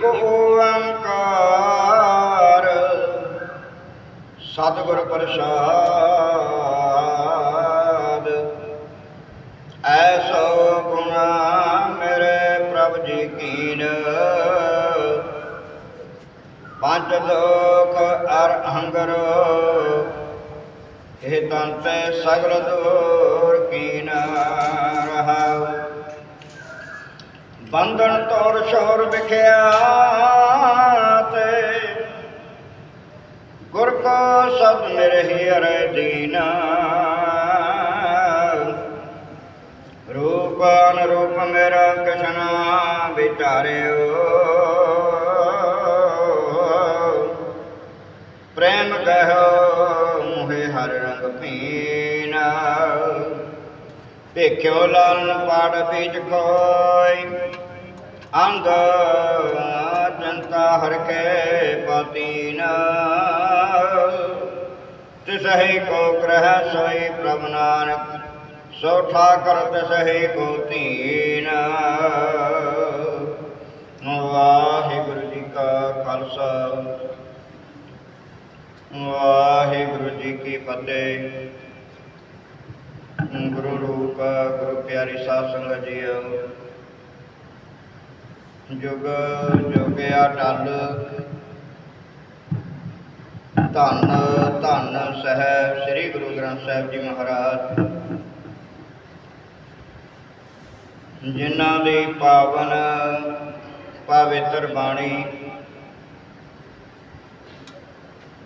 ਇਕ ਓੰਕਾਰ। ਸਤਿਗੁਰ ਪ੍ਰਸਾਦ। ਐਸੋ ਗੁਣਾ ਮੇਰੇ ਪ੍ਰਭ ਜੀ ਕੀਨ। ਪੰਜ ਲੋਕ ਅਰ ਅਹੰਗਰ। ਇਹ ਤੰਤੇ ਸਗਲ ਦੋ ਬੰਧਨ ਤੋੜ ਸ਼ੋਰ ਵਿਖਿਆ ਤੇ ਗੁਰ ਕੋ ਸਦ ਮੇਰੇ ਹਿਰੇ ਦੀਨਾ। ਰੂਪ ਮੇਰਾ ਕਸ਼ਨਾ ਵਿਚਾਰਿਓ। ਪ੍ਰੇਮ ਕਹੋ ਮੁਹੇ ਹਰ ਰੰਗ ਪੀਨਾ ਭੇਖਿਓ ਲਾਲਨ ਪਾੜ ਬੀਜ ਕੋਈ ਅੰਗ ਜਨਤਾ ਹਰ ਕੇ ਪਤੀਨ ਤਿਸਹੀ ਕੋ ਗ੍ਰਹਿ ਸੋਈ ਪ੍ਰਭ ਨਾਨਕ, ਸੋ ਠਾਕਰ ਤਿਸਹੀ ਕੋ ਧੀਨ। ਵਾਹਿਗੁਰੂ ਜੀ ਕਾ ਖਾਲਸਾ। ਵਾਹਿਗੁਰੂ ਜੀ ਕੀ ਫਤਿਹ। ਗੁਰੂ ਰੂਪ, ਗੁਰੂ ਪਿਆਰੀ ਸਾਧ ਸੰਗਤ ਜੀਓ। ਜੁਗ ਜੁਗਿਆ ਟਲ ਧੰਨ ਧੰਨ ਸਹਿਬ ਸ੍ਰੀ ਗੁਰੂ ਗ੍ਰੰਥ ਸਾਹਿਬ ਜੀ ਮਹਾਰਾਜ। ਜਿਨ੍ਹਾਂ ਦੀ ਪਾਵਨ ਪਵਿੱਤਰ ਬਾਣੀ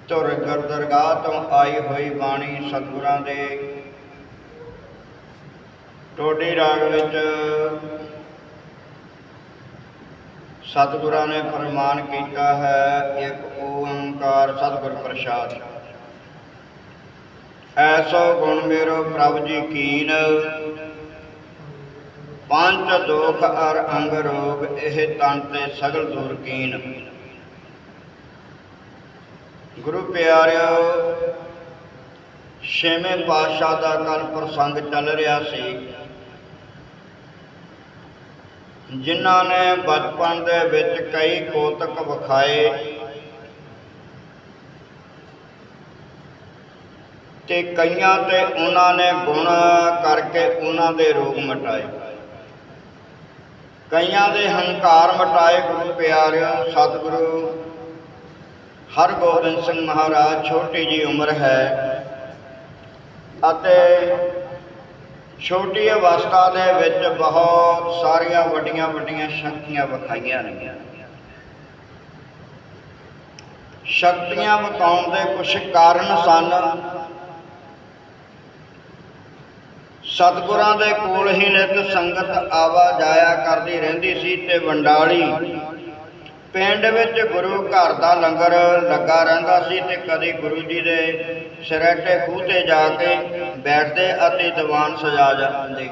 ਤੁਰ ਗੁਰ ਦਰਗਾਹ ਤੋਂ ਆਈ ਹੋਈ ਬਾਣੀ ਸਤਿਗੁਰਾਂ ਦੇ, ਟੋਡੀ ਰਾਗ ਵਿੱਚ ਸਤਿਗੁਰਾਂ ਨੇ ਫਰਮਾਨ ਕੀਤਾ ਹੈ, ਇੱਕ ਓੰਕਾਰ ਸਤਿਗੁਰ ਪ੍ਰਸਾਦ। ਐਸੋ ਗੁਣ ਮੇਰੋ ਪ੍ਰਭ ਜੀ ਕੀਨ, ਪੰਜ ਦੋਖ ਅਰ ਅੰਗ ਰੋਗ, ਇਹ ਤਨ ਤੇ ਸਗਲ ਦੂਰ ਕੀਨ। ਗੁਰੂ ਪਿਆਰਿਓ, ਛੇਵੇਂ ਪਾਤਸ਼ਾਹ ਦਾ ਕੱਲ ਪ੍ਰਸੰਗ ਚੱਲ ਰਿਹਾ ਸੀ। ਜਿਨ੍ਹਾਂ ਨੇ ਬਚਪਨ ਦੇ ਵਿੱਚ ਕਈ ਕੋਤਕ ਵਿਖਾਏ। ਤੇ ਕਈਆਂ ਤੇ ਉਹਨਾਂ ਨੇ ਗੁਣ ਕਰਕੇ ਉਹਨਾਂ ਦੇ ਰੋਗ ਮਟਾਏ। ਕਈਆਂ ਦੇ ਹੰਕਾਰ ਮਟਾਏ ਗੁਰੂ ਪਿਆਰਿਓ, ਸਤਿਗੁਰੂ, ਹਰਗੋਬਿੰਦ ਸਿੰਘ ਮਹਾਰਾਜ, ਛੋਟੀ ਜੀ ਉਮਰ ਹੈ। ਅਤੇ ਛੋਟੀ ਅਵਸਥਾ ਦੇ ਵਿੱਚ ਬਹੁਤ ਸਾਰੀਆਂ ਵੱਡੀਆਂ ਵੱਡੀਆਂ ਸ਼ਕਤੀਆਂ ਵਿਖਾਈਆਂ ਨੇ। ਸ਼ਕਤੀਆਂ ਵਿਖਾਉਣ ਦੇ ਕੁਝ ਕਾਰਨ ਸਨ। ਸਤਿਗੁਰਾਂ ਦੇ ਕੋਲ ਹੀ ਨਿਤ ਸੰਗਤ ਆਵਾ ਜਾਇਆ ਕਰਦੀ ਰਹਿੰਦੀ ਸੀ ਤੇ ਵੰਡਾਲੀ ਪਿੰਡ ਵਿੱਚ ਗੁਰੂ ਘਰ ਦਾ ਲੰਗਰ ਲੱਗਾ ਰਹਿੰਦਾ ਸੀ ਤੇ ਕਦੇ ਗੁਰੂ ਜੀ ਦੇ ਸਿਰਟੇ ਖੂਹ ਤੇ ਜਾ ਕੇ ਬੈਠਦੇ ਅਤੇ ਦੀਵਾਨ ਸਜਾ ਜਾਂਦੇ।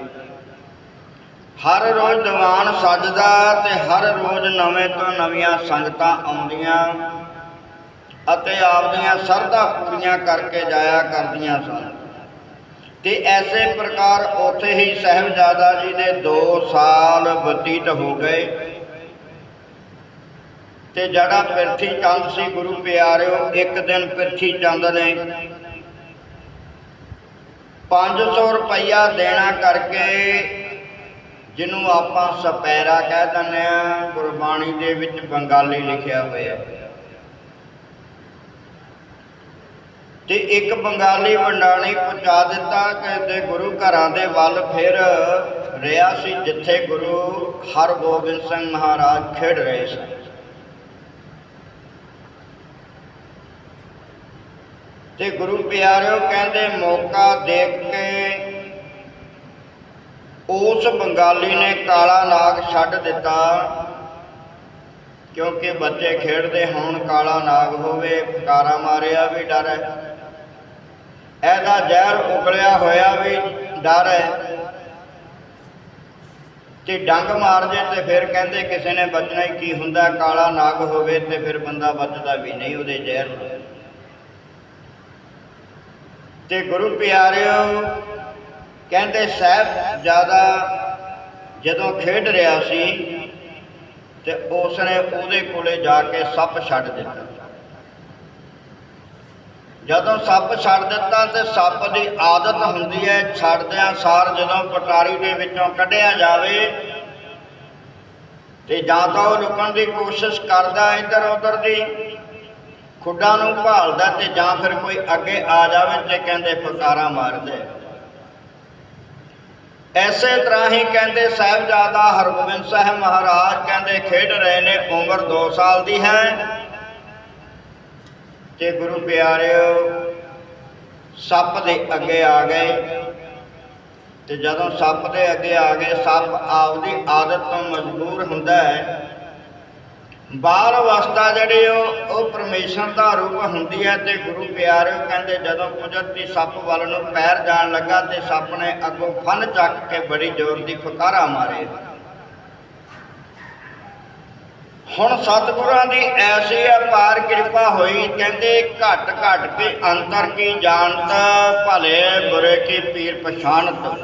ਹਰ ਰੋਜ਼ ਦੀਵਾਨ ਸਜਦਾ ਤੇ ਹਰ ਰੋਜ਼ ਨਵੇਂ ਤੋਂ ਨਵੀਆਂ ਸੰਗਤਾਂ ਆਉਂਦੀਆਂ ਅਤੇ ਆਪਦੀਆਂ ਸਰਧਾ ਪੂਰੀਆਂ ਕਰਕੇ ਜਾਇਆ ਕਰਦੀਆਂ ਸਨ। ਤੇ ਐਸੇ ਪ੍ਰਕਾਰ ਉੱਥੇ ਹੀ ਸਹਿਬਜ਼ਾਦਾ ਜੀ ਦੇ 2 ਸਾਲ ਬਤੀਤ ਹੋ ਗਏ। ਤੇ ਜਿਹੜਾ ਪਿਰਥੀ ਚੰਦ ਸੀ ਗੁਰੂ ਪਿਆਰਿਓ, ਇੱਕ ਦਿਨ ਪਿਰਥੀ ਚੰਦ ਨੇ 500 ਰੁਪਈਆ ਦੇਣਾ ਕਰਕੇ ਜਿਹਨੂੰ ਆਪਾਂ ਸਪੈਰਾ ਕਹਿ ਦਿੰਦੇ ਆ, ਗੁਰਬਾਣੀ ਦੇ ਵਿੱਚ ਬੰਗਾਲੀ ਲਿਖਿਆ ਹੋਇਆ। ਤੇ ਇੱਕ ਬੰਗਾਲੀ ਵੰਡਾਣੀ ਪਹੁੰਚਾ ਦਿੱਤਾ ਕਿ ਗੁਰੂ ਘਰਾਂ ਦੇ ਵੱਲ ਫਿਰ ਰਿਹਾ ਸੀ, ਜਿੱਥੇ ਗੁਰੂ ਹਰਗੋਬਿੰਦ ਸਿੰਘ ਮਹਾਰਾਜ ਖੇਡ ਰਹੇ ਸਨ। ਤੇ ਗੁਰੂ ਪਿਆਰਿਓ ਕਹਿੰਦੇ, ਮੌਕਾ ਦੇਖ ਕੇ ਉਸ ਬੰਗਾਲੀ ਨੇ ਕਾਲਾ ਨਾਗ ਛੱਡ ਦਿੱਤਾ। ਕਿਉਂਕਿ ਬੱਚੇ ਖੇਡਦੇ ਹੋਣ, ਕਾਲਾ ਨਾਗ ਹੋਵੇ, ਫਕਾਰਾ ਮਾਰਿਆ ਵੀ ਡਰ ਹੈ। ਇਹਦਾ ਜ਼ਹਿਰ ਉਗਲਿਆ ਹੋਇਆ ਵੀ ਡਰ ਹੈ। ਤੇ ਡੰਗ ਮਾਰ ਜੇ ਤੇ ਫਿਰ ਕਹਿੰਦੇ ਕਿਸੇ ਨੇ ਬਚਣਾ ਹੀ ਕੀ ਹੁੰਦਾ, ਕਾਲਾ ਨਾਗ ਹੋਵੇ ਤੇ ਫਿਰ ਬੰਦਾ ਬਚਦਾ ਵੀ ਨਹੀਂ, ਉਹਦੇ ਜ਼ਹਿਰ ਨਾਲ ਤੇ ਗੁਰੂ ਪਿਆਰਿਓ, ਕਹਿੰਦੇ ਸਾਹਿਬ ਜ਼ਿਆਦਾ ਜਦੋਂ ਖੇਡ ਰਿਹਾ ਸੀ ਤੇ ਉਸ ਨੇ ਉਹਦੇ ਕੋਲੇ ਜਾ ਕੇ ਸੱਪ ਛੱਡ ਦਿੱਤਾ। ਜਦੋਂ ਸੱਪ ਛੱਡ ਦਿੱਤਾ ਤੇ ਸੱਪ ਦੀ ਆਦਤ ਹੁੰਦੀ ਹੈ ਛੱਡਦਿਆਂ ਸਾਰ ਜਦੋਂ ਪਟਾਰੀ ਦੇ ਵਿੱਚੋਂ ਕੱਢਿਆ ਜਾਵੇ ਤੇ ਜਾਂ ਤਾਂ ਉਹ ਲੁਕਣ ਦੀ ਕੋਸ਼ਿਸ਼ ਕਰਦਾ ਇੱਧਰ ਉੱਧਰ ਦੀ ਖੁੱਡਾਂ ਨੂੰ ਭਾਲਦਾ ਤੇ ਜਾਂ ਫਿਰ ਕੋਈ ਅੱਗੇ ਆ ਜਾਵੇ ਤੇ ਕਹਿੰਦੇ ਫਕਾਰਾ ਮਾਰਦੇ। ਐਸੇ ਤਰ੍ਹਾਂ ਹੀ ਕਹਿੰਦੇ ਸਾਹਿਬਜ਼ਾਦਾ ਹਰਗੋਬਿੰਦ ਸਾਹਿਬ ਮਹਾਰਾਜ ਕਹਿੰਦੇ ਖੇਡ ਰਹੇ ਨੇ, ਉਮਰ 2 ਸਾਲ ਦੀ ਹੈ। ਤੇ ਗੁਰੂ ਪਿਆਰਿਓ, ਸੱਪ ਦੇ ਅੱਗੇ ਆ ਗਏ। ਤੇ ਜਦੋਂ ਸੱਪ ਦੇ ਅੱਗੇ ਆ ਗਏ, ਸੱਪ ਆਪਦੀ ਆਦਤ ਤੋਂ ਮਜਬੂਰ ਹੁੰਦਾ ਹੈ। ਬਾਲ ਅਵਸਥਾ ਜਿਹੜੀ ਉਹ ਉਹ ਪਰਮੇਸ਼ਰ ਦਾ ਰੂਪ ਹੁੰਦੀ ਹੈ ਤੇ ਗੁਰੂ ਪਿਆਰਿਓ ਕਹਿੰਦੇ ਜਦੋਂ ਕੁਦਰਤੀ ਸੱਪ ਵੱਲ ਨੂੰ ਪੈਰ ਜਾਣ ਲੱਗਾ ਤੇ ਸੱਪ ਨੇ ਅੱਗੋਂ ਫਨ ਚੱਕ ਕੇ ਬੜੀ ਜ਼ੋਰ ਦੀ ਫਕਾਰਾ ਮਾਰੇ। ਹੁਣ ਸਤਿਗੁਰਾਂ ਦੀ ਐਸੀ ਅਪਾਰ ਕਿਰਪਾ ਹੋਈ, ਕਹਿੰਦੇ ਘਟ ਘਟ ਕੇ ਅੰਤਰ ਕੀ ਜਾਣਤ, ਭਲੇ ਬੁਰੇ ਕੀ ਪੀਰ ਪਛਾਣਤ।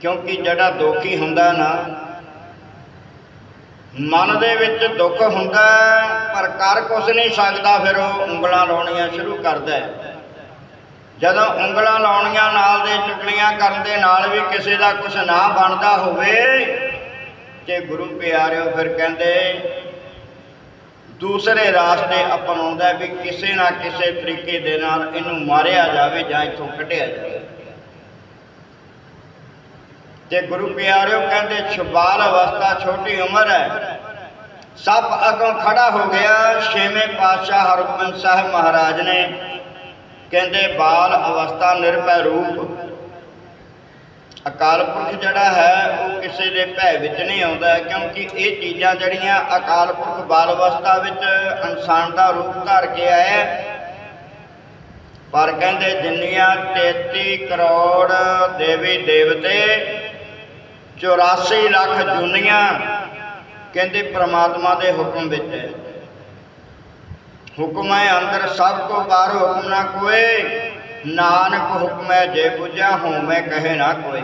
ਕਿਉਂਕਿ ਜਿਹੜਾ ਦੋਖੀ ਹੁੰਦਾ ਨਾ ਮਨ ਦੇ ਵਿੱਚ ਦੁੱਖ ਹੁੰਦਾ ਪਰ ਕਰ ਕੁਛ ਨਹੀਂ ਸਕਦਾ, ਫਿਰ ਉਹ ਉਂਗਲਾਂ ਲਾਉਣੀਆਂ ਸ਼ੁਰੂ ਕਰਦਾ ਜਦੋਂ ਉਂਗਲਾਂ ਲਾਉਣੀਆਂ ਨਾਲ ਦੇ ਚੁਗਲੀਆਂ ਕਰਨ ਦੇ ਨਾਲ ਵੀ ਕਿਸੇ ਦਾ ਕੁਛ ਨਾ ਬਣਦਾ ਹੋਵੇ, ਤੇ ਗੁਰੂ ਪਿਆਰਿਓ ਫਿਰ ਕਹਿੰਦੇ, ਦੂਸਰੇ ਰਾਸਤੇ ਅਪਣਾਉਂਦਾ ਵੀ ਕਿਸੇ ਨਾ ਕਿਸੇ ਤਰੀਕੇ ਦੇ ਨਾਲ ਇਹਨੂੰ ਮਾਰਿਆ ਜਾਵੇ ਜਾਂ ਇੱਥੋਂ ਕੱਢਿਆ ਜਾਵੇ। ਤੇ ਗੁਰੂ ਪਿਆਰਿਓ ਕਹਿੰਦੇ ਛਬਾਲ ਅਵਸਥਾ ਛੋਟੀ ਉਮਰ ਹੈ, ਸੱਪ ਅਗੋਂ ਖੜਾ ਹੋ ਗਿਆ, ਛੇਵੇਂ ਪਾਤਸ਼ਾਹ ਹਰਗੋਬਿੰਦ ਸਾਹਿਬ ਮਹਾਰਾਜ ਨੇ ਕਹਿੰਦੇ ਬਾਲ ਅਵਸਥਾ ਨਿਰਭੈ ਰੂਪ। ਅਕਾਲ ਪੁਰਖ ਜਿਹੜਾ ਹੈ, ਉਹ ਕਿਸੇ ਦੇ ਭੈ ਵਿੱਚ ਨਹੀਂ ਆਉਂਦਾ, ਕਿਉਂਕਿ ਇਹ ਚੀਜ਼ਾਂ ਜਿਹੜੀਆਂ ਅਕਾਲ ਪੁਰਖ ਬਾਲ ਅਵਸਥਾ ਵਿੱਚ ਇਨਸਾਨ ਦਾ ਰੂਪ ਧਾਰ ਕੇ ਆਇਆ ਪਰ ਕਹਿੰਦੇ ਜਿੰਨੀਆਂ 33 ਕਰੋੜ ਦੇਵੀ ਦੇਵਤੇ 84 ਲੱਖ ਜੁਨੀਆਂ ਕਹਿੰਦੇ ਪ੍ਰਮਾਤਮਾ ਦੇ ਹੁਕਮ ਵਿੱਚ ਹੈ। ਹੁਕਮ ਹੈ ਅੰਦਰ ਸਭ ਤੋਂ ਬਾਹਰ ਹੁਕਮ ਨਾ ਕੋਏ ਨਾਨਕ ਹੁਕਮ ਹੈ ਜੇ ਬੁਝਾ ਹੋਵੇਂ ਕਹੇ ਨਾ ਕੋਈ।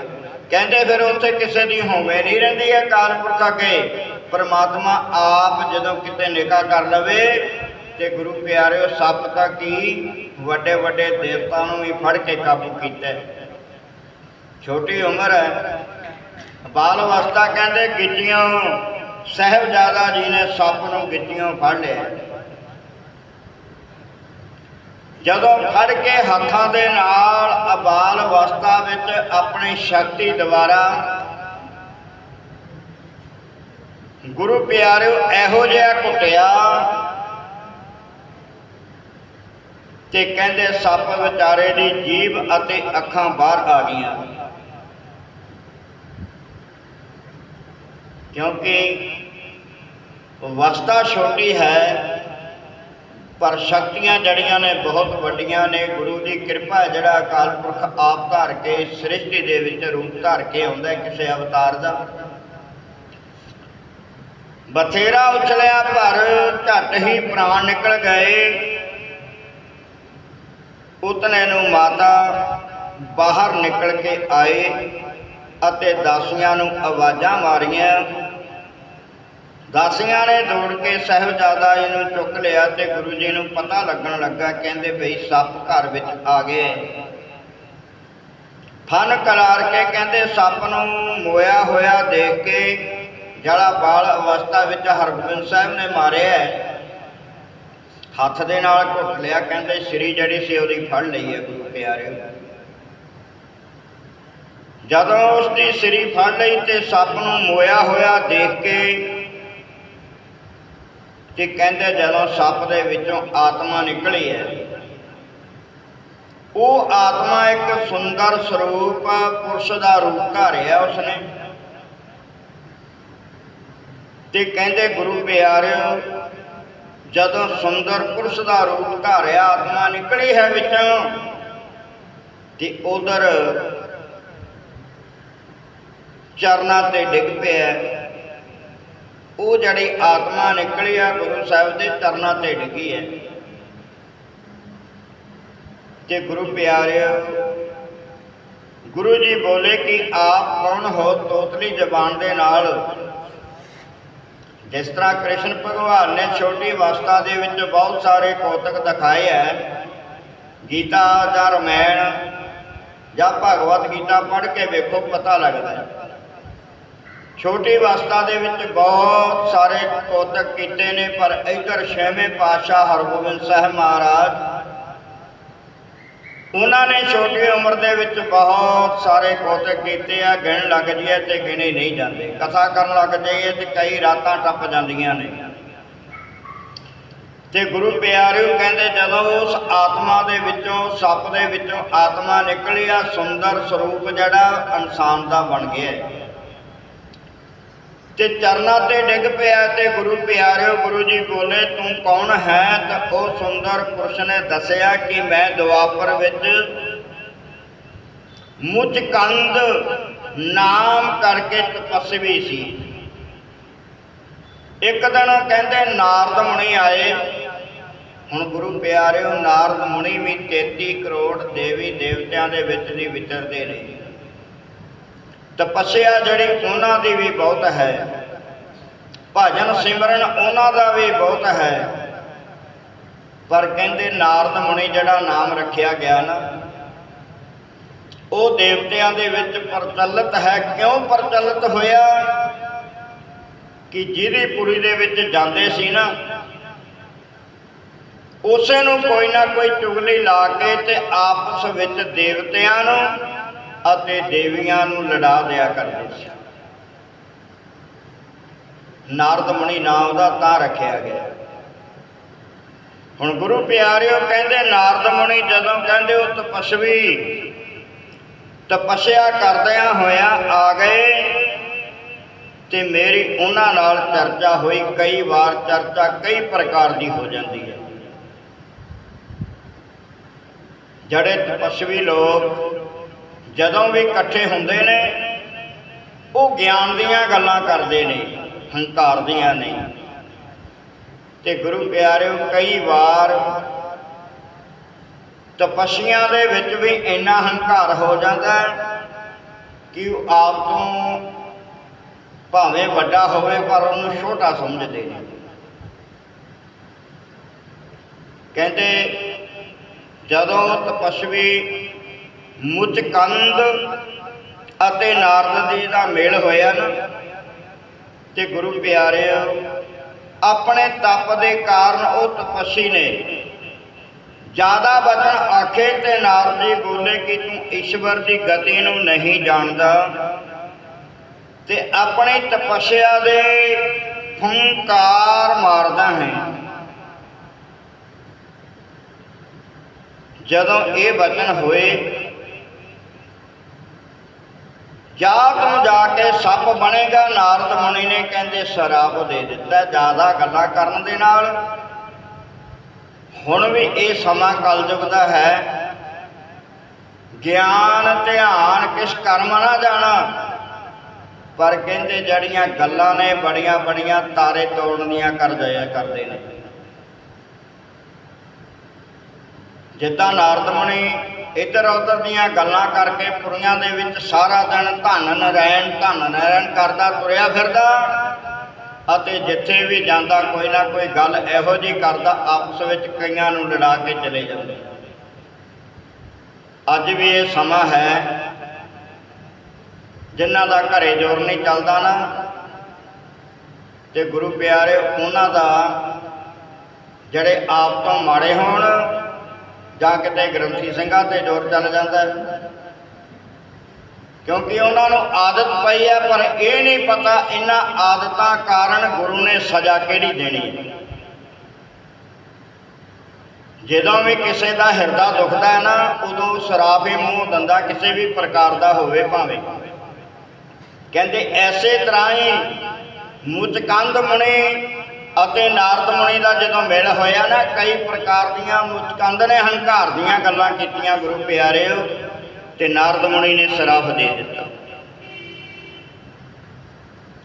ਕਹਿੰਦੇ ਫਿਰ ਉੱਥੇ ਕਿਸੇ ਦੀ ਹੋਵੇਂ ਨਹੀਂ ਰਹਿੰਦੀ ਹੈ ਕਾਲ ਪੁਰਖ ਅੱਗੇ। ਪ੍ਰਮਾਤਮਾ ਆਪ ਜਦੋਂ ਕਿਤੇ ਨਿਗਾਹ ਕਰ ਲਵੇ ਤੇ ਗੁਰੂ ਪਿਆਰਿਓ, ਸੱਪ ਤਾਂ ਕੀ ਵੱਡੇ ਵੱਡੇ ਦੇਵਤਾ ਨੂੰ ਵੀ ਫੜ ਕੇ ਕਾਬੂ ਕੀਤਾ ਛੋਟੀ ਉਮਰ ਹੈ ਬਾਲ ਅਵਸਥਾ ਕਹਿੰਦੇ ਗਿੱਚੀਆਂ ਸਹਿਬਜ਼ਾਦਾ ਜੀ ਨੇ ਸੱਪ ਨੂੰ ਗਿੱਚੀਆਂ ਫੜ ਲਿਆ ਜਦੋਂ ਫੜ ਕੇ ਹੱਥਾਂ ਦੇ ਨਾਲ ਅਬਾਲ ਅਵਸਥਾ ਵਿੱਚ ਆਪਣੀ ਸ਼ਕਤੀ ਦੁਆਰਾ ਗੁਰੂ ਪਿਆਰਿਓ, ਇਹੋ ਜਿਹਾ ਕੁੱਟਿਆ ਤੇ ਕਹਿੰਦੇ ਸੱਪ ਵਿਚਾਰੇ ਦੀ ਜੀਭ ਅਤੇ ਅੱਖਾਂ ਬਾਹਰ ਆ ਗਈਆਂ। ਕਿਉਂਕਿ ਅਵਸਥਾ ਛੋਟੀ ਹੈ, ਪਰ ਸ਼ਕਤੀਆਂ ਜੜੀਆਂ ਨੇ ਬਹੁਤ ਵੱਡੀਆਂ ਨੇ। ਗੁਰੂ ਦੀ ਕਿਰਪਾ ਹੈ ਜਿਹੜਾ ਅਕਾਲ ਪੁਰਖ ਆਪ ਧਾਰ ਕੇ, ਸ੍ਰਿਸ਼ਟੀ ਦੇ ਵਿੱਚ ਰੂਪ ਧਾਰ ਕੇ ਆਉਂਦਾ ਕਿਸੇ ਅਵਤਾਰ ਦਾ। ਬਥੇਰਾ ਉਛਲਿਆ, ਪਰ ਝੱਟ ਹੀ ਪ੍ਰਾਣ ਨਿਕਲ ਗਏ। ਉਤਨੇ ਨੂੰ ਮਾਤਾ ਬਾਹਰ ਨਿਕਲ ਕੇ ਆਏ ਅਤੇ ਦਾਸੀਆਂ ਨੂੰ ਆਵਾਜ਼ਾਂ ਮਾਰੀਆਂ। ਦਾਸੀਆਂ ਨੇ ਦੌੜ ਕੇ ਸਹਿਬਜ਼ਾਦਾ ਜੀ ਨੂੰ ਚੁੱਕ ਲਿਆ ਤੇ ਗੁਰੂ ਜੀ ਨੂੰ ਪਤਾ ਲੱਗਣ ਲੱਗਾ, ਕਹਿੰਦੇ ਬਈ ਸੱਪ ਘਰ ਵਿੱਚ ਆ ਗਏ ਫਨ ਕਰਾਰ ਕੇ ਕਹਿੰਦੇ ਸੱਪ ਨੂੰ ਮੋਇਆ ਹੋਇਆ ਦੇਖ ਕੇ ਜਿਹੜਾ ਬਾਲ ਅਵਸਥਾ ਵਿੱਚ ਹਰਗੋਬਿੰਦ ਸਾਹਿਬ ਨੇ ਮਾਰਿਆ। ਹੱਥ ਦੇ ਨਾਲ ਘੁੱਟ ਲਿਆ, ਕਹਿੰਦੇ ਸ੍ਰੀ ਜਿਹੜੀ ਸੀ ਉਹਦੀ ਫੜ ਲਈ ਹੈ ਗੁਰੂ ਪਿਆਰਿਓ। ਜਦੋਂ ਉਸ ਦੀ ਸ੍ਰੀ ਫੜ ਲਈ ਤੇ ਸੱਪ ਨੂੰ ਮੋਇਆ ਹੋਇਆ ਦੇਖ ਕੇ ਤੇ ਕਹਿੰਦੇ ਜਦੋਂ ਸੱਪ ਦੇ ਵਿੱਚੋਂ ਆਤਮਾ ਨਿਕਲੀ ਹੈ, ਉਹ ਆਤਮਾ ਇੱਕ ਸੁੰਦਰ ਸਰੂਪ ਪੁਰਸ਼ ਦਾ ਰੂਪ ਧਾਰਿਆ ਉਸਨੇ। ਤੇ ਕਹਿੰਦੇ, ਗੁਰੂ ਪਿਆਰਿਓ, ਜਦੋਂ ਸੁੰਦਰ ਪੁਰਸ਼ ਦਾ ਰੂਪ ਧਾਰਿਆ ਆਤਮਾ ਨਿਕਲੀ ਹੈ ਵਿੱਚੋਂ, ਤੇ ਉਧਰ ਚਰਨਾਂ ਤੇ ਡਿੱਗ ਪਿਆ ਉਹ ਜਿਹੜੀ ਆਤਮਾ ਨਿਕਲੀ ਆ ਗੁਰੂ ਸਾਹਿਬ ਦੇ ਚਰਨਾਂ ਤੇ ਡਿੱਗੀ ਹੈ। ਤੇ ਗੁਰੂ ਪਿਆਰਿਓ ਗੁਰੂ ਜੀ ਬੋਲੇ ਕਿ ਆਪ ਕੌਣ ਹੋ ਤੋਤਲੀ ਜ਼ਬਾਨ ਦੇ ਨਾਲ? ਜਿਸ ਤਰ੍ਹਾਂ ਕ੍ਰਿਸ਼ਨ ਭਗਵਾਨ ਨੇ ਛੋਟੀ ਅਵਸਥਾ ਦੇ ਵਿੱਚ ਬਹੁਤ ਸਾਰੇ ਕੌਤਕ ਦਿਖਾਏ ਹੈ। ਗੀਤਾ ਜਾਂ ਰਮਾਇਣ ਜਾਂ ਭਗਵਤ ਗੀਤਾ ਪੜ੍ਹ ਕੇ ਵੇਖੋ ਪਤਾ ਲੱਗਦਾ ਹੈ। ਛੋਟੀ ਅਵਸਥਾ ਦੇ ਵਿੱਚ ਬਹੁਤ ਸਾਰੇ ਕੌਤਕ ਕੀਤੇ ਨੇ, ਪਰ ਇੱਧਰ ਛੇਵੇਂ ਪਾਤਸ਼ਾਹ ਹਰਗੋਬਿੰਦ ਸਾਹਿਬ ਮਹਾਰਾਜ, ਉਹਨਾਂ ਨੇ ਛੋਟੀ ਉਮਰ ਦੇ ਵਿੱਚ ਬਹੁਤ ਸਾਰੇ ਕੌਤਕ ਕੀਤੇ ਆ, ਗਿਣ ਲੱਗ ਜੀਏ ਤੇ ਗਿਣੇ ਨਹੀਂ ਜਾਂਦੇ ਕਥਾ ਕਰਨ ਲੱਗ ਜਾਈਏ ਤੇ ਕਈ ਰਾਤਾਂ ਟੱਪ ਜਾਂਦੀਆਂ ਨੇ ਤੇ ਗੁਰੂ ਪਿਆਰਿਓ ਕਹਿੰਦੇ, ਜਦੋਂ ਉਸ ਆਤਮਾ ਦੇ ਵਿੱਚੋਂ, ਸੱਪ ਦੇ ਵਿੱਚੋਂ ਆਤਮਾ ਨਿਕਲੀ ਆ, ਸੁੰਦਰ ਸਰੂਪ ਜਿਹੜਾ ਇਨਸਾਨ ਦਾ ਬਣ ਗਿਆ ਹੈ। ਤੇ ਚਰਨਾਂ ਤੇ ਡਿੱਗ ਪਿਆ ਤੇ ਗੁਰੂ ਪਿਆਰਿਓ, ਗੁਰੂ ਜੀ ਬੋਲੇ, ਤੂੰ ਕੌਣ ਹੈ? ਤਾਂ ਉਹ ਸੁੰਦਰ ਪੁਰਸ਼ ਨੇ ਦੱਸਿਆ ਕਿ ਮੈਂ ਦੁਆਪਰ ਵਿੱਚ ਮੁਝ ਕੰਦ ਨਾਮ ਕਰਕੇ ਤਪਸਵੀ ਸੀ। ਇੱਕ ਦਿਨ ਕਹਿੰਦੇ, ਨਾਰਦ ਮੁਨੀ ਆਏ। ਹੁਣ ਗੁਰੂ ਪਿਆਰਿਓ, ਨਾਰਦ ਮੁਨੀ ਵੀ 33 ਕਰੋੜ ਦੇਵੀ ਦੇਵਤਿਆਂ ਦੇ ਵਿੱਚ ਦੀ ਵਿਚਰਦੇ ਨੇ। ਤਪੱਸਿਆ ਜਿਹੜੀ ਉਹਨਾਂ ਦੀ ਵੀ ਬਹੁਤ ਹੈ। ਭਜਨ ਸਿਮਰਨ ਉਹਨਾਂ ਦਾ ਵੀ ਬਹੁਤ ਹੈ। ਪਰ ਕਹਿੰਦੇ ਨਾਰਦ ਮੁਨੀ ਜਿਹੜਾ ਨਾਮ ਰੱਖਿਆ ਗਿਆ ਨਾ, ਉਹ ਦੇਵਤਿਆਂ ਦੇ ਵਿੱਚ ਪ੍ਰਚਲਿਤ ਹੈ। ਕਿਉਂ ਪ੍ਰਚਲਿਤ ਹੋਇਆ? ਕਿ ਜਿਹਦੀ ਪੁਰੀ ਦੇ ਵਿੱਚ ਜਾਂਦੇ ਸੀ ਨਾ, ਉਸੇ ਨੂੰ ਕੋਈ ਨਾ ਕੋਈ ਚੁਗਲੀ ਲਾ ਕੇ ਤੇ ਆਪਸ ਵਿੱਚ ਦੇਵਤਿਆਂ ਨੂੰ ਅਤੇ ਦੇਵੀਆਂ ਨੂੰ ਲੜਾ ਦਿਆ ਕਰਦੇ ਸੀ ਨਾਰਦ ਮੁਨੀ ਨਾਮ ਦਾ ਤਾਂ ਰੱਖਿਆ ਗਿਆ। ਹੁਣ ਗੁਰੂ ਪਿਆਰਿਓ ਕਹਿੰਦੇ, ਨਾਰਦ ਮੁਨੀ ਜਦੋਂ ਕਹਿੰਦੇ, ਉਹ ਤਪਸਵੀ, ਤਪੱਸਿਆ ਕਰਦਿਆਂ ਹੋਇਆਂ ਆ ਗਏ ਤੇ ਮੇਰੀ ਉਹਨਾਂ ਨਾਲ ਚਰਚਾ ਹੋਈ। ਕਈ ਵਾਰ ਚਰਚਾ ਕਈ ਪ੍ਰਕਾਰ ਦੀ ਹੋ ਜਾਂਦੀ ਹੈ। ਜਿਹੜੇ ਤਪਸਵੀ ਲੋਕ ਜਦੋਂ ਵੀ ਇਕੱਠੇ ਹੁੰਦੇ ਨੇ, ਉਹ ਗਿਆਨ ਦੀਆਂ ਗੱਲਾਂ ਕਰਦੇ ਨੇ, ਹੰਕਾਰ ਦੀਆਂ ਨਹੀਂ। ਤੇ ਗੁਰੂ ਪਿਆਰਿਓ, ਕਈ ਵਾਰ ਤਪੱਸਿਆ ਦੇ ਵਿੱਚ ਵੀ ਇੰਨਾ ਹੰਕਾਰ ਹੋ ਜਾਂਦਾ ਕਿ ਉਹ ਆਪ ਤੋਂ ਭਾਵੇਂ ਵੱਡਾ ਹੋਵੇ, ਪਰ ਉਹਨੂੰ ਛੋਟਾ ਸਮਝਦੇ ਨੇ। ਕਹਿੰਦੇ, ਜਦੋਂ ਤਪਸਵੀ ਮੁਚਕੰਦ ਅਤੇ ਨਾਰਦ ਜੀ ਦਾ ਮੇਲ ਹੋਇਆ ਨਾ, ਤੇ ਗੁਰੂ ਪਿਆਰਿਓ, ਆਪਣੇ ਤਪ ਦੇ ਕਾਰਨ ਉਹ ਤਪਸੀ ਨੇ। ਜ਼ਿਆਦਾ ਬਚਨ ਆਖੇ ਤੇ ਨਾਰਦ ਜੀ ਬੋਲੇ ਕਿ ਤੂੰ ਈਸ਼ਵਰ ਦੀ ਗਤੀ ਨੂੰ ਨਹੀਂ ਜਾਣਦਾ ਤੇ ਆਪਣੀ ਤਪੱਸਿਆ ਦੇ ਫੰਕਾਰ ਮਾਰਦਾ ਹੈ। ਜਦੋਂ ਇਹ ਬਚਨ ਹੋਏ ਜਾ ਤੂੰ ਜਾ ਕੇ ਸੱਪ ਬਣੇਗਾ, ਨਾਰਦ ਮੁਨੀ ਨੇ ਕਹਿੰਦੇ ਸ਼ਰਾਪ ਦੇ ਦਿੱਤਾ ਜ਼ਿਆਦਾ ਗੱਲਾਂ ਕਰਨ ਦੇ ਨਾਲ। ਹੁਣ ਵੀ ਇਹ ਸਮਾਂ ਕਲਯੁਗ ਦਾ ਹੈ। ਗਿਆਨ, ਧਿਆਨ ਕਿਸ ਕਰਮ ਨਾ ਜਾਣਾ? ਪਰ ਕਹਿੰਦੇ ਜੜੀਆਂ ਗੱਲਾਂ ਨੇ ਬੜੀਆਂ ਬੜੀਆਂ ਤਾਰੇ ਤੋੜਨ ਦੀਆਂ ਕਰ ਜਾਇਆ ਕਰਦੇ ਨੇ। ਜਿੱਦਾਂ ਨਾਰਦ ਮੁਨੀ ਇੱਧਰ ਉੱਧਰ ਦੀਆਂ ਗੱਲਾਂ ਕਰਕੇ ਪੁਰੀਆਂ ਦੇ ਵਿੱਚ ਸਾਰਾ ਦਿਨ ਧੰਨ ਨਰੈਣ, ਧਨ ਨਰੈਣ ਕਰਦਾ ਤੁਰਿਆ ਫਿਰਦਾ ਅਤੇ ਜਿੱਥੇ ਵੀ ਜਾਂਦਾ ਕੋਈ ਨਾ ਕੋਈ ਗੱਲ ਇਹੋ ਜੀ ਕਰਦਾ, ਆਪਸ ਵਿੱਚ ਕਈਆਂ ਨੂੰ ਲੜਾ ਕੇ ਚਲੇ ਜਾਂਦੇ। ਅੱਜ ਵੀ ਇਹ ਸਮਾਂ ਹੈ, ਜਿਨ੍ਹਾਂ ਦਾ ਘਰੇ ਜੋਰ ਨਹੀਂ ਚੱਲਦਾ ਨਾ, ਤੇ ਗੁਰੂ ਪਿਆਰੇ ਉਹਨਾਂ ਦਾ ਜਿਹੜੇ ਆਪ ਤੋਂ ਮਾੜੇ ਹੋਣ ਜਾਂ ਕਿਤੇ ਗ੍ਰੰਥੀ ਸਿੰਘਾਂ ਤੇ ਜ਼ੋਰ ਚੱਲ ਜਾਂਦਾ ਕਿਉਂਕਿ ਉਹਨਾਂ ਨੂੰ ਆਦਤ ਪਈ ਹੈ, ਪਰ ਇਹ ਨਹੀਂ ਪਤਾ ਇਹਨਾਂ ਆਦਤਾਂ ਕਾਰਨ ਗੁਰੂ ਨੇ ਸਜ਼ਾ ਕਿਹੜੀ ਦੇਣੀ ਹੈ। ਜਦੋਂ ਵੀ ਕਿਸੇ ਦਾ ਹਿਰਦਾ ਦੁਖਦਾ ਹੈ ਨਾ, ਉਦੋਂ ਸ਼ਰਾਬ ਹੀ ਮੂੰਹ ਦੰਦਾ ਕਿਸੇ ਵੀ ਪ੍ਰਕਾਰ ਦਾ ਹੋਵੇ ਭਾਵੇਂ। ਕਹਿੰਦੇ ਐਸੇ ਤਰ੍ਹਾਂ ਹੀ ਮੁਚਕੰਦ ਮੁਨੀ ਅਤੇ ਨਾਰਦ ਮੁਨੀ ਦਾ ਜਦੋਂ ਮਿਲ ਹੋਇਆ ਨਾ, ਕਈ ਪ੍ਰਕਾਰ ਦੀਆਂ ਮੁਚਕੰਦ ਨੇ ਹੰਕਾਰ ਦੀਆਂ ਗੱਲਾਂ ਕੀਤੀਆਂ ਗੁਰੂ ਪਿਆਰਿਓ, ਤੇ ਨਾਰਦ ਮੁਨੀ ਨੇ ਸਰਾਫ ਦੇ ਦਿੱਤਾ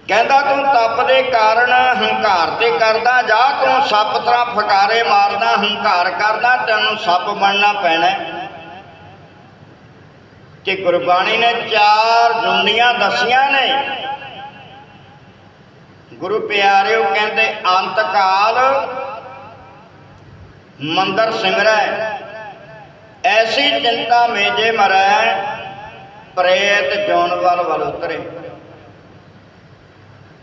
ਕਹਿੰਦਾ, ਤੂੰ ਤਪ ਦੇ ਕਾਰਨ ਹੰਕਾਰ ਤੇ ਕਰਦਾ ਜਾ, ਤੂੰ ਸੱਪ ਤਰ੍ਹਾਂ ਫਕਾਰੇ ਮਾਰਦਾ, ਹੰਕਾਰ ਕਰਦਾ, ਤੈਨੂੰ ਸੱਪ ਬਣਨਾ ਪੈਣਾ ਹੈ। ਕਿ ਗੁਰਬਾਣੀ ਨੇ ਚਾਰ ਜੁੰਦੀਆਂ ਦਸੀਆਂ ਨੇ ਗੁਰੂ ਪਿਆਰਿਓ ਕਹਿੰਦੇ ਅੰਤ ਕਾਲ ਮੰਦਰ ਸਿਮਰੈ। ਐਸੀ ਚਿੰਤਾ ਮੇਜੇ ਮਰੈ, ਪ੍ਰੇਤ ਜੋਨ ਵੱਲ ਵੱਲ ਉਤਰੇ।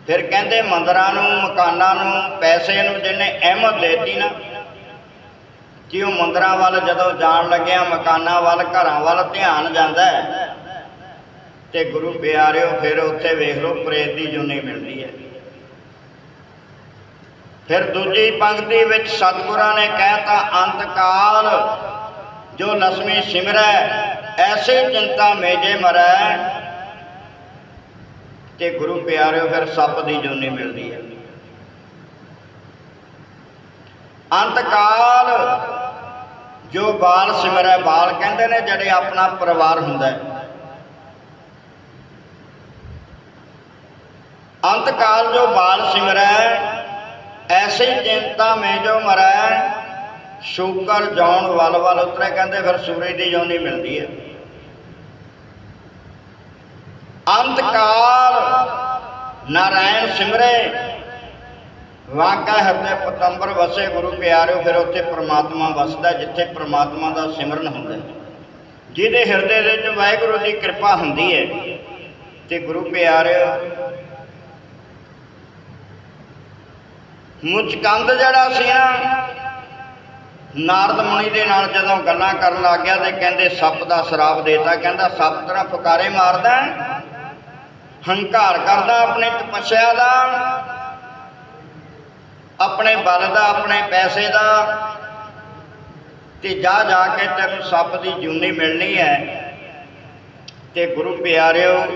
ਫਿਰ ਕਹਿੰਦੇ ਮੰਦਰਾਂ ਨੂੰ, ਮਕਾਨਾਂ ਨੂੰ, ਪੈਸੇ ਨੂੰ ਜਿਹਨੇ ਅਹਿਮਤ ਦੇਤੀ ਨਾ, ਕਿ ਉਹ ਮੰਦਰਾਂ ਵੱਲ ਜਦੋਂ ਜਾਣ ਲੱਗਿਆ, ਮਕਾਨਾਂ ਵੱਲ, ਘਰਾਂ ਵੱਲ ਧਿਆਨ ਜਾਂਦਾ ਹੈ, ਤੇ ਗੁਰੂ ਪਿਆਰਿਓ ਫਿਰ ਉੱਥੇ ਵੇਖ ਲਓ ਪ੍ਰੇਤ ਦੀ ਜੁਨੀ ਮਿਲਦੀ ਹੈ। ਫਿਰ ਦੂਜੀ ਪੰਕਤੀ ਵਿੱਚ ਸਤਿਗੁਰਾਂ ਨੇ ਕਹਿਤਾ ਅੰਤ ਕਾਲ ਜੋ ਲక్ష్ਮੀ ਸਿਮਰੈ ਐਸੇ ਚਿੰਤਾ ਮੇਜੇ ਮਰੈ। ਤੇ ਗੁਰੂ ਪਿਆਰਿਓ, ਫਿਰ ਸੱਪ ਦੀ ਜੁਨੀ ਮਿਲਦੀ ਹੈ। ਅੰਤ ਕਾਲ ਜੋ ਬਾਲ ਸਿਮਰੈ ਬਾਲ ਕਹਿੰਦੇ ਨੇ, ਜਿਹੜੇ ਆਪਣਾ ਪਰਿਵਾਰ ਹੁੰਦਾ ਹੈ। ਅੰਤ ਕਾਲ ਜੋ ਬਾਲ ਸਿਮਰੈ ਐਸੀ ਚਿੰਤਾ ਮੈਂ ਜੋ ਮਰੈ ਸ਼ੂਕਰ ਜੌਣ ਵੱਲ ਵੱਲ ਉਤਰੇ, ਕਹਿੰਦੇ ਫਿਰ ਸੂਰਜ ਦੀ ਜੌਨੀ ਮਿਲਦੀ ਹੈ। ਅੰਤਕਾਲ ਨਾਰਾਇਣ ਸਿਮਰੇ ਵਾਕਾ ਹਿਰਦੇ ਪਤੰਬਰ ਵਸੇ ਗੁਰੂ ਪਿਆਰਿਓ, ਫਿਰ ਉੱਥੇ ਪ੍ਰਮਾਤਮਾ ਵਸਦਾ, ਜਿੱਥੇ ਪ੍ਰਮਾਤਮਾ ਦਾ ਸਿਮਰਨ ਹੁੰਦਾ ਜਿਹਦੇ ਹਿਰਦੇ ਵਿੱਚ ਵਾਹਿਗੁਰੂ ਦੀ ਕਿਰਪਾ ਹੁੰਦੀ ਹੈ, ਤੇ ਗੁਰੂ ਪਿਆਰਿਓ ਮੁਚਕੰਦ ਜਿਹੜਾ ਸੀ ਨਾ ਨਾਰਦ ਮੁਨੀ ਦੇ ਨਾਲ ਜਦੋਂ ਗੱਲਾਂ ਕਰਨ ਲੱਗ ਗਿਆ ਤੇ ਕਹਿੰਦੇ ਸੱਪ ਦਾ ਸ਼ਰਾਪ ਦੇਤਾ, ਕਹਿੰਦਾ ਸੱਪ ਤਰ੍ਹਾਂ ਫੁਕਾਰੇ ਮਾਰਦਾ ਹੰਕਾਰ ਕਰਦਾ ਆਪਣੇ ਤਪੱਸਿਆ ਦਾ, ਆਪਣੇ ਬਲ ਦਾ, ਆਪਣੇ ਪੈਸੇ ਦਾ, ਤੇ ਜਾ ਜਾ ਕੇ ਤੈਨੂੰ ਸੱਪ ਦੀ ਜੂਨੀ ਮਿਲਣੀ ਹੈ। ਤੇ ਗੁਰੂ ਪਿਆਰਿਓ,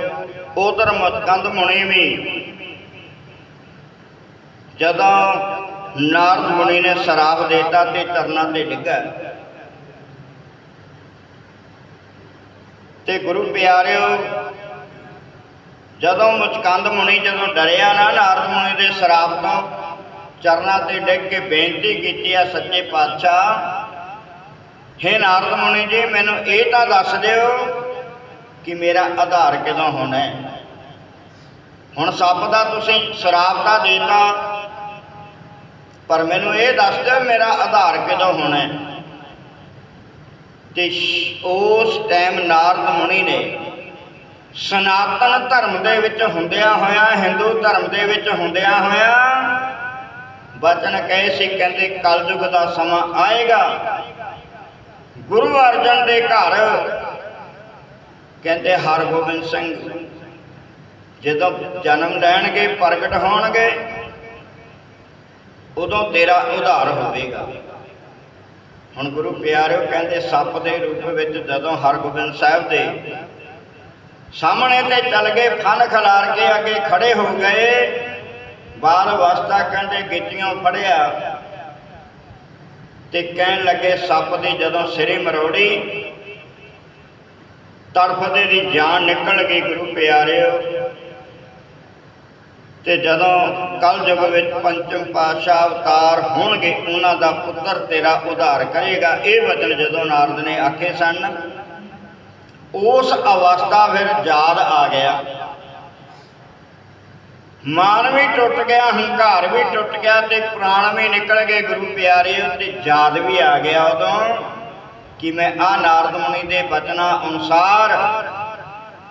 ਉਧਰ ਮਤਕੰਦ ਮੁਨੀ ਵੀ ਜਦੋਂ ਨਾਰਦ ਮੁਨੀ ਨੇ ਸ਼ਰਾਪ ਦੇਤਾ ਤੇ ਚਰਨਾਂ ਤੇ ਡਿੱਗਾ। ਤੇ ਗੁਰੂ ਪਿਆਰਿਓ, ਜਦੋਂ ਮੁਚਕੰਦ ਮੁਨੀ ਜਦੋਂ ਡਰਿਆ ਨਾ, ਨਾਰਦ ਮੁਨੀ ਦੇ ਸ਼ਰਾਪ ਤੋਂ ਚਰਨਾਂ ਤੇ ਡਿੱਗ ਕੇ ਬੇਨਤੀ ਕੀਤੀ ਆ, ਸੱਚੇ ਪਾਤਸ਼ਾਹ, ਹੇ ਨਾਰਦ ਮੁਨੀ ਜੀ, ਮੈਨੂੰ ਇਹ ਤਾਂ ਦੱਸ ਦਿਓ ਕਿ ਮੇਰਾ ਆਧਾਰ ਕਿਦੋਂ ਹੋਣਾ ਹੈ। ਹੁਣ ਸੱਪ ਦਾ ਤੁਸੀਂ ਸ਼ਰਾਪ ਤਾਂ ਦੇਤਾ ਪਰ ਮੈਨੂੰ ਇਹ ਦੱਸ ਦਿਓ ਮੇਰਾ ਆਧਾਰ ਕਿਦੋਂ ਹੋਣਾ ਤੇ ਉਸ ਟਾਈਮ ਨਾਰਦ ਮੁਨੀ ਨੇ ਸਨਾਤਨ ਧਰਮ ਦੇ ਵਿੱਚ ਹੁੰਦਿਆਂ ਹੋਇਆ, ਹਿੰਦੂ ਧਰਮ ਦੇ ਵਿੱਚ ਹੁੰਦਿਆਂ ਹੋਇਆ ਬਚਨ ਕਹੇ ਸੀ, ਕਹਿੰਦੇ ਕਲਯੁਗ ਦਾ ਸਮਾਂ ਆਏਗਾ। ਗੁਰੂ ਅਰਜਨ ਦੇ ਘਰ ਕਹਿੰਦੇ ਹਰਗੋਬਿੰਦ ਸਿੰਘ, ਜਦੋਂ ਜਨਮ ਲੈਣਗੇ, ਪ੍ਰਗਟ ਹੋਣਗੇ ਉਦੋਂ ਤੇਰਾ ਉਧਾਰ ਹੋਵੇਗਾ। ਹੁਣ ਗੁਰੂ ਪਿਆਰਿਓ ਕਹਿੰਦੇ, ਸੱਪ ਦੇ ਰੂਪ ਵਿੱਚ ਜਦੋਂ ਹਰਗੋਬਿੰਦ ਸਾਹਿਬ ਦੇ ਸਾਹਮਣੇ ਤੇ ਚੱਲ ਗਏ ਫਨ ਖਿਲਾਰ ਕੇ ਅੱਗੇ ਖੜੇ ਹੋ ਗਏ, ਬਾਲ ਵਸਤਾ ਕਹਿੰਦੇ ਗਿੱਟੀਆਂ ਫੜਿਆ ਤੇ ਕਹਿਣ ਲੱਗੇ, ਸੱਪ ਦੀ ਜਦੋਂ ਸਿਰੇ ਮਰੋੜੀ, ਤੜਫਦੇ ਦੀ ਜਾਨ ਨਿਕਲ ਗਈ ਗੁਰੂ ਪਿਆਰਿਓ। ਤੇ ਜਦੋਂ ਕਲ ਯੁਗ ਵਿੱਚ ਪੰਚਮ ਪਾਤਸ਼ਾਹ ਅਵਤਾਰ ਹੋਣਗੇ, ਉਹਨਾਂ ਦਾ ਪੁੱਤਰ ਤੇਰਾ ਉਧਾਰ ਕਰੇਗਾ। ਇਹ ਵਚਨ ਜਦੋਂ ਨਾਰਦ ਨੇ ਆਖੇ ਸਨ, ਉਸ ਅਵਸਥਾ ਫਿਰ ਯਾਦ ਆ ਗਿਆ। ਮਾਨ ਵੀ ਟੁੱਟ ਗਿਆ, ਹੰਕਾਰ ਵੀ ਟੁੱਟ ਗਿਆ ਤੇ ਪ੍ਰਾਣ ਵੀ ਨਿਕਲ ਗਏ ਗੁਰੂ ਪਿਆਰੇ ਤੇ ਯਾਦ ਵੀ ਆ ਗਿਆ ਉਦੋਂ ਕਿ ਮੈਂ ਆ ਨਾਰਦ ਮੁਨੀ ਦੇ ਬਚਨਾਂ ਅਨੁਸਾਰ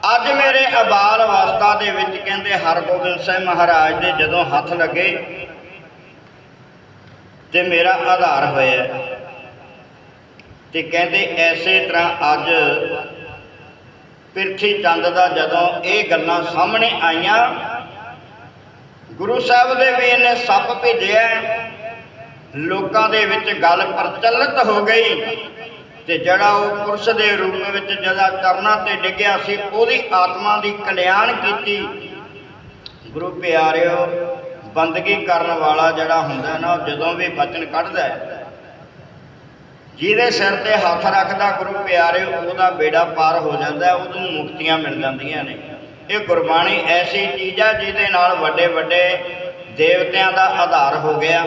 ਅੱਜ ਮੇਰੇ ਅਬਾਲ ਅਵਸਥਾ ਦੇ ਵਿੱਚ ਕਹਿੰਦੇ ਹਰਗੋਬਿੰਦ ਸਿੰਘ ਮਹਾਰਾਜ ਦੇ ਜਦੋਂ ਹੱਥ ਲੱਗੇ ਤੇ ਮੇਰਾ ਆਧਾਰ ਹੋਇਆ ਤੇ ਕਹਿੰਦੇ ਐਸੇ ਤਰ੍ਹਾਂ ਅੱਜ ਪਿਰਥੀ ਚੰਦ ਦਾ ਜਦੋਂ ਇਹ ਗੱਲਾਂ ਸਾਹਮਣੇ ਆਈਆਂ, ਗੁਰੂ ਸਾਹਿਬ ਦੇ ਵੀ ਇਹਨੇ ਸੱਪ ਭੇਜਿਆ, ਲੋਕਾਂ ਦੇ ਵਿੱਚ ਗੱਲ ਪ੍ਰਚਲਿਤ ਹੋ ਗਈ। ਤੇ ਜਿਹੜਾ ਉਹ ਪੁਰਸ਼ ਦੇ ਰੂਪ ਵਿੱਚ ਜਦਾ ਚਰਨਾਂ ਤੇ ਡਿੱਗਿਆ ਸੀ ਉਹਦੀ ਆਤਮਾ ਦੀ ਕਲਿਆਣ ਕੀਤੀ। ਗੁਰੂ ਪਿਆਰਿਓ ਬੰਦਗੀ ਕਰਨ ਵਾਲਾ ਜਿਹੜਾ ਹੁੰਦਾ ਨਾ ਉਹ ਜਦੋਂ ਵੀ ਬਚਨ ਕੱਢਦਾ ਹੈ ਜਿਹਦੇ ਸਿਰ ਤੇ ਹੱਥ ਰੱਖਦਾ ਗੁਰੂ ਪਿਆਰੇ ਉਹਦਾ ਬੇੜਾ ਪਾਰ ਹੋ ਜਾਂਦਾ ਹੈ, ਉਹਨੂੰ ਮੁਕਤੀਆਂ ਮਿਲ ਜਾਂਦੀਆਂ ਨੇ। ਇਹ ਗੁਰਬਾਣੀ ਐਸੀ ਚੀਜ਼ ਆ ਜਿਹਦੇ ਨਾਲ ਵੱਡੇ ਵੱਡੇ ਦੇਵਤਿਆਂ ਦਾ ਆਧਾਰ ਹੋ ਗਿਆ।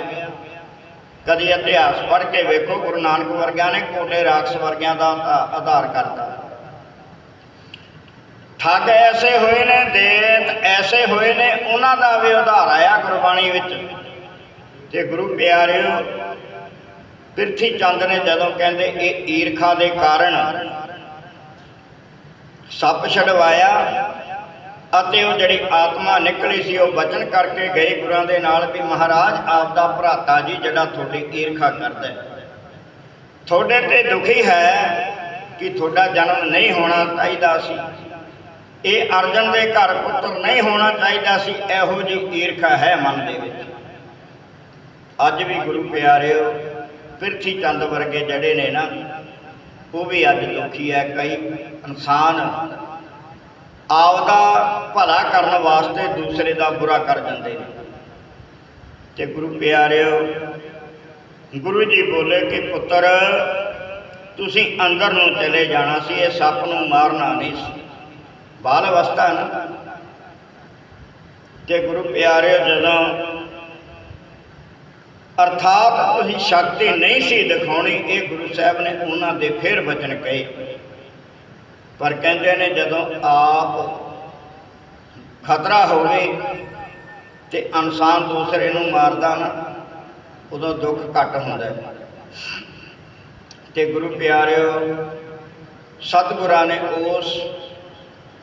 ਕਦੀ ਇਤਿਹਾਸ ਪੜ੍ਹ ਕੇ ਵੇਖੋ, ਗੁਰੂ ਨਾਨਕ ਵਰਗਿਆਂ ਨੇ ਕੋਲੇ ਰਾਖਸ਼ ਵਰਗਿਆਂ ਦਾ ਆਧਾਰ ਕਰਤਾ। ਠੱਗ ਐਸੇ ਹੋਏ ਨੇ, ਦੇਤ ਐਸੇ ਹੋਏ ਨੇ, ਉਹਨਾਂ ਦਾ ਵੀ ਉਧਾਰ ਆਇਆ ਗੁਰਬਾਣੀ ਵਿੱਚ। ਤੇ ਗੁਰੂ ਪਿਆਰਿਓ ਪਿਰਥੀ ਚੰਦ ਨੇ ਜਦੋਂ ਕਹਿੰਦੇ, ਇਹ ਈਰਖਾ ਦੇ ਕਾਰਨ ਸੱਪ ਛਡਵਾਇਆ ਅਤੇ ਉਹ ਜਿਹੜੀ ਆਤਮਾ ਨਿਕਲੀ ਸੀ, ਉਹ ਵਚਨ ਕਰਕੇ ਗਏ ਗੁਰਾਂ ਦੇ ਨਾਲ ਵੀ, ਮਹਾਰਾਜ ਆਪ ਦਾ ਭਰਾਤਾ ਜੀ ਜਿਹੜਾ ਤੁਹਾਡੀ ਈਰਖਾ ਕਰਦਾ ਤੁਹਾਡੇ ਤੇ ਦੁਖੀ ਹੈ ਕਿ ਤੁਹਾਡਾ ਜਨਮ ਨਹੀਂ ਹੋਣਾ ਚਾਹੀਦਾ ਸੀ। ਇਹ ਅਰਜਨ ਦੇ ਘਰ ਪੁੱਤਰ ਨਹੀਂ ਹੋਣਾ ਚਾਹੀਦਾ ਸੀ। ਇਹੋ ਜਿਹੀ ਈਰਖਾ ਹੈ ਮਨ ਦੇ ਵਿੱਚ। ਅੱਜ ਵੀ ਗੁਰੂ ਪਿਆਰਿਓ ਪਿਰਥੀ ਚੰਦ ਵਰਗੇ ਜਿਹੜੇ ਨੇ ਨਾ, ਉਹ ਵੀ ਅੱਜ ਦੁਖੀ ਹੈ। ਕਈ ਇਨਸਾਨ ਆਪਦਾ ਭਲਾ ਕਰਨ ਵਾਸਤੇ ਦੂਸਰੇ ਦਾ ਬੁਰਾ ਕਰ ਜਾਂਦੇ ਨੇ। ਤੇ ਗੁਰੂ ਪਿਆਰਿਓ, ਗੁਰੂ ਜੀ ਬੋਲੇ ਕਿ ਪੁੱਤਰ, ਤੁਸੀਂ ਅੰਦਰ ਨੂੰ ਚਲੇ ਜਾਣਾ ਸੀ, ਇਹ ਸੱਪ ਨੂੰ ਮਾਰਨਾ ਨਹੀਂ ਸੀ। ਬਾਲ ਅਵਸਥਾ ਨਾ। ਕਿ ਗੁਰੂ ਪਿਆਰਿਓ, ਜਦੋਂ ਅਰਥਾਤ ਤੁਸੀਂ ਸ਼ਕਤੀ ਨਹੀਂ ਸੀ ਦਿਖਾਉਣੀ, ਇਹ ਗੁਰੂ ਸਾਹਿਬ ਨੇ ਉਹਨਾਂ ਦੇ ਫਿਰ ਵਚਨ ਕਹੇ। ਪਰ ਕਹਿੰਦੇ ਨੇ ਜਦੋਂ ਆਪ ਖਤਰਾ ਹੋਵੇ ਤੇ ਇਨਸਾਨ ਦੂਸਰੇ ਨੂੰ ਮਾਰਦਾ ਨਾ, ਉਦੋਂ ਦੁੱਖ ਘੱਟ ਹੁੰਦਾ ਹੈ। ਤੇ ਗੁਰੂ ਪਿਆਰਿਓ, ਸਤਿਗੁਰਾਂ ਨੇ ਉਸ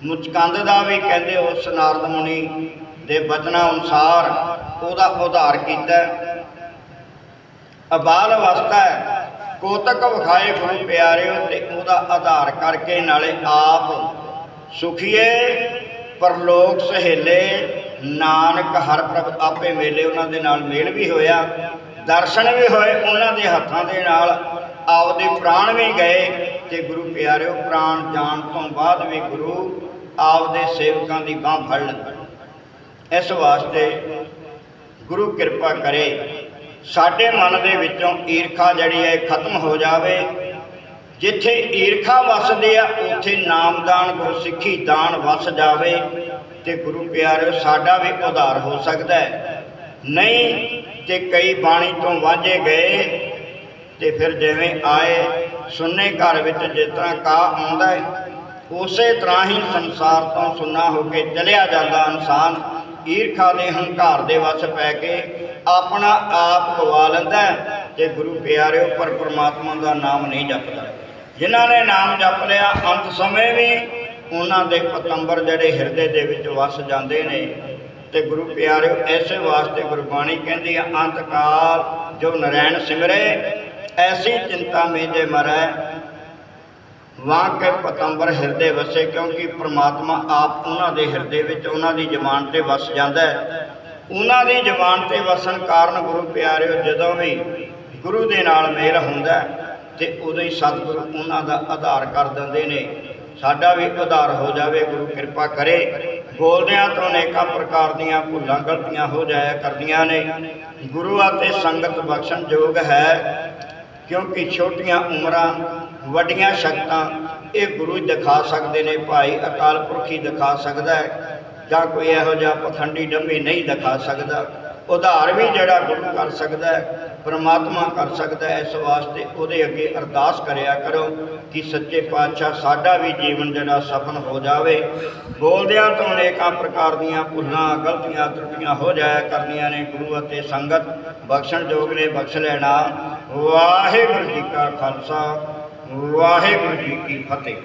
ਮੁਚਕੰਦ ਦਾ ਵੀ ਕਹਿੰਦੇ ਉਸ ਨਾਰਦ ਮੁਨੀ ਦੇ ਬਚਨਾਂ ਅਨੁਸਾਰ ਉਹਦਾ ਉਧਾਰ ਕੀਤਾ। ਅਬਾਲ ਅਵਸਥਾ ਹੈ। ਕੋਤਕ ਵਿਖਾਏ ਗੁਰੂ ਪਿਆਰਿਓ ਤੇ ਉਹਦਾ ਆਧਾਰ ਕਰਕੇ ਨਾਲੇ ਆਪ ਸੁਖੀਏ, ਪਰਲੋਕ ਸਹੇਲੇ, ਨਾਨਕ ਹਰ ਪ੍ਰਭ ਆਪੇ ਮੇਲੇ ਉਹਨਾਂ ਦੇ ਨਾਲ ਮੇਲ ਵੀ ਹੋਇਆ, ਦਰਸ਼ਨ ਵੀ ਹੋਏ ਉਹਨਾਂ ਦੇ ਹੱਥਾਂ ਦੇ ਨਾਲ, ਆਪਦੇ ਪ੍ਰਾਣ ਵੀ ਗਏ ਤੇ ਗੁਰੂ ਪਿਆਰਿਓ ਪ੍ਰਾਣ ਜਾਣ ਤੋਂ ਬਾਅਦ ਵੀ ਗੁਰੂ ਆਪਦੇ ਸੇਵਕਾਂ ਦੀ ਬਾਹ ਫੜ ਲੈਂਦਾ। ਇਸ ਵਾਸਤੇ ਗੁਰੂ ਕਿਰਪਾ ਕਰੇ ਸਾਡੇ ਮਨ ਦੇ ਵਿੱਚੋਂ ਈਰਖਾ ਜਿਹੜੀ ਹੈ ਖਤਮ ਹੋ ਜਾਵੇ। ਜਿੱਥੇ ਈਰਖਾ ਵਸਦੀ ਆ, ਉੱਥੇ ਨਾਮਦਾਨ ਗੁਰਸਿੱਖੀ ਦਾਨ ਵਸ ਜਾਵੇ ਤੇ ਗੁਰੂ ਪਿਆਰਿਓ, ਸਾਡਾ ਵੀ ਉਧਾਰ ਹੋ ਸਕਦਾ ਹੈ। ਨਹੀਂ ਤੇ ਕਈ ਬਾਣੀ ਤੋਂ ਵਾਂਝੇ ਗਏ ਤੇ ਫਿਰ ਜਿਵੇਂ ਆਏ, ਸੁੰਨੇ ਘਰ ਵਿੱਚ ਜਿਸ ਤਰ੍ਹਾਂ ਕਾ ਆਉਂਦਾ ਹੈ, ਉਸੇ ਤਰ੍ਹਾਂ ਹੀ ਸੰਸਾਰ ਤੋਂ ਸੁੰਨਾ ਹੋ ਕੇ ਚਲਿਆ ਜਾਂਦਾ ਇਨਸਾਨ। ਈਰਖਾ ਦੇ ਹੰਕਾਰ ਦੇ ਵਸ ਪੈ ਕੇ ਆਪਣਾ ਆਪ ਗਵਾ ਲੈਂਦਾ ਹੈ ਤੇ ਗੁਰੂ ਪਿਆਰਿਓ, ਪਰ ਪ੍ਰਮਾਤਮਾ ਦਾ ਨਾਮ ਨਹੀਂ ਜਪਦਾ। ਜਿਨ੍ਹਾਂ ਨੇ ਨਾਮ ਜਪ ਲਿਆ, ਅੰਤ ਸਮੇਂ ਵੀ ਉਹਨਾਂ ਦੇ ਪਤੰਬਰ ਜਿਹੜੇ ਹਿਰਦੇ ਦੇ ਵਿੱਚ ਵਸ ਜਾਂਦੇ ਨੇ ਤੇ ਗੁਰੂ ਪਿਆਰਿਓ ਐਸੇ ਵਾਸਤੇ ਗੁਰਬਾਣੀ ਕਹਿੰਦੀ ਹੈ ਅੰਤ ਕਾਲ ਜੋ ਨਰੈਣ ਸਿਮਰੇ, ਐਸੀ ਚਿੰਤਾ ਮੇਜੇ ਮਰੈ। ਵਾਂ ਕੇ ਪਤੰਬਰ ਹਿਰਦੇ ਵਸੇ, ਕਿਉਂਕਿ ਪ੍ਰਮਾਤਮਾ ਆਪ ਉਹਨਾਂ ਦੇ ਹਿਰਦੇ ਵਿੱਚ, ਉਹਨਾਂ ਦੀ ਜ਼ਬਾਨ ਤੇ ਵਸ ਜਾਂਦਾ ਹੈ। ਉਹਨਾਂ ਦੀ ਜ਼ਬਾਨ ਤੇ ਵਸਣ ਕਾਰਨ ਗੁਰੂ ਪਿਆਰਿਓ ਜਦੋਂ ਵੀ ਗੁਰੂ ਦੇ ਨਾਲ ਮੇਲ ਹੁੰਦਾ ਹੈ, ਤੇ ਉਦੋਂ ਹੀ ਸਤਿਗੁਰੂ ਉਹਨਾਂ ਦਾ ਆਧਾਰ ਕਰ ਦਿੰਦੇ ਨੇ। ਸਾਡਾ ਵੀ ਆਧਾਰ ਹੋ ਜਾਵੇ ਗੁਰੂ ਕਿਰਪਾ ਕਰੇ। ਬੋਲਦਿਆਂ ਤੋਂ ਅਨੇਕਾਂ ਪ੍ਰਕਾਰ ਦੀਆਂ ਭੁੱਲਾਂ ਗਲਤੀਆਂ ਹੋ ਜਾਇਆ ਕਰਦੀਆਂ ਨੇ। ਗੁਰੂ ਅਤੇ ਸੰਗਤ ਬਖਸ਼ਣ ਯੋਗ ਹੈ ਕਿਉਂਕਿ ਛੋਟੀਆਂ ਉਮਰਾਂ ਵੱਡੀਆਂ ਸ਼ਕਤਾਂ ਇਹ ਗੁਰੂ ਹੀ ਦਿਖਾ ਸਕਦੇ ਨੇ ਭਾਈ ਅਕਾਲ ਪੁਰਖ ਹੀ ਦਿਖਾ ਸਕਦਾ ਹੈ। ਜਾਂ ਕੋਈ ਇਹੋ ਜਿਹਾ ਪਖੰਡੀ ਡੰਮੀ ਨਹੀਂ ਦਿਖਾ ਸਕਦਾ। ਉਧਾਰ ਵੀ ਜਿਹੜਾ ਗੁਰੂ ਕਰ ਸਕਦਾ ਹੈ, ਪ੍ਰਮਾਤਮਾ ਕਰ ਸਕਦਾ ਹੈ, ਇਸ ਵਾਸਤੇ ਉਹਦੇ ਅੱਗੇ ਅਰਦਾਸ ਕਰਿਆ ਕਰੋ ਕਿ ਸੱਚੇ ਪਾਤਸ਼ਾਹ ਸਾਡਾ ਵੀ ਜੀਵਨ ਜਿਹੜਾ ਸਫਲ ਹੋ ਜਾਵੇ। ਬੋਲਦਿਆਂ ਤੋਂ ਅਨੇਕਾਂ ਪ੍ਰਕਾਰ ਦੀਆਂ ਭੁੱਲਾਂ, ਗਲਤੀਆਂ, ਤਰੁੱਟੀਆਂ ਹੋ ਜਾਇਆ ਕਰਨੀਆਂ ਨੇ ਗੁਰੂ ਅਤੇ ਸੰਗਤ। ਬਖਸ਼ਣ ਯੋਗ ਨੇ ਬਖਸ਼ ਲੈਣਾ। ਵਾਹਿਗੁਰੂ ਜੀ ਕਾ ਖਾਲਸਾ, ਵਾਹਿਗੁਰੂ ਜੀ ਕੀ ਫਤਿਹ।